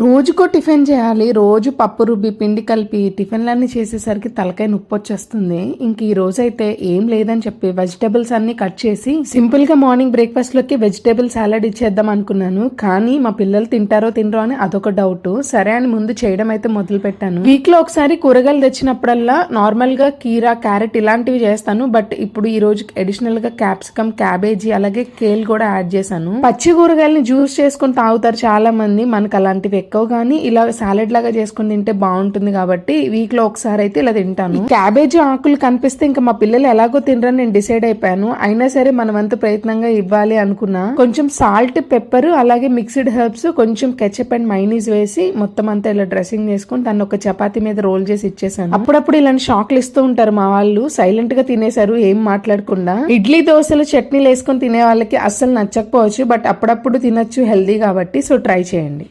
రోజుకో టిఫిన్ చేయాలి. రోజు పప్పు రుబ్బి పిండి కలిపి టిఫిన్లన్నీ చేసేసరికి తలకాయ నొప్పి వచ్చేస్తుంది. ఇంక ఈ రోజు అయితే ఏం లేదని చెప్పి వెజిటేబుల్స్ అన్ని కట్ చేసి సింపుల్గా మార్నింగ్ బ్రేక్ఫాస్ట్లోకి వెజిటేబుల్ సాలడ్ ఇచ్చేద్దాం అనుకున్నాను. కానీ మా పిల్లలు తింటారో తినరో అని అదొక డౌట్. సరే అని ముందు చేయడం అయితే మొదలు పెట్టాను. వీక్లో ఒకసారి కూరగాయలు తెచ్చినప్పుడల్లా నార్మల్గా కీరా క్యారెట్ ఇలాంటివి చేస్తాను. బట్ ఇప్పుడు ఈ రోజు అడిషనల్గా క్యాప్సికమ్ క్యాబేజీ అలాగే కేల్ కూడా యాడ్ చేశాను. పచ్చి కూరగాయలని జ్యూస్ చేసుకుని తాగుతారు చాలా మంది మనకు అలాంటివి ఎక్కువ కానీ ఇలా సాలెడ్ లాగా చేసుకుని తింటే బాగుంటుంది కాబట్టి వీక్లో ఒకసారి అయితే ఇలా తింటాను. క్యాబేజీ ఆకులు కనిపిస్తే ఇంకా మా పిల్లలు ఎలాగో తినరని నేను డిసైడ్ అయిపోయాను. అయినా సరే మనమంత వంతు ప్రయత్నంగా ఇవ్వాలి అనుకున్నా. కొంచెం సాల్ట్ పెప్పర్ అలాగే మిక్స్డ్ హెర్బ్స్ కొంచెం కెచప్ అండ్ మైనీస్ వేసి మొత్తం అంతా ఇలా డ్రెస్సింగ్ చేసుకుని దాన్ని ఒక చపాతీ మీద రోల్ చేసి ఇచ్చేసాను. అప్పుడప్పుడు ఇలాంటి షాక్లు ఇస్తూ ఉంటారు మా వాళ్ళు. సైలెంట్గా తినేశారు ఏం మాట్లాడకుండా. ఇడ్లీ దోశలు చట్నీలు వేసుకొని తినే వాళ్ళకి అస్సలు నచ్చకపోవచ్చు బట్ అప్పుడప్పుడు తినచ్చు హెల్దీ కాబట్టి సో ట్రై చేయండి.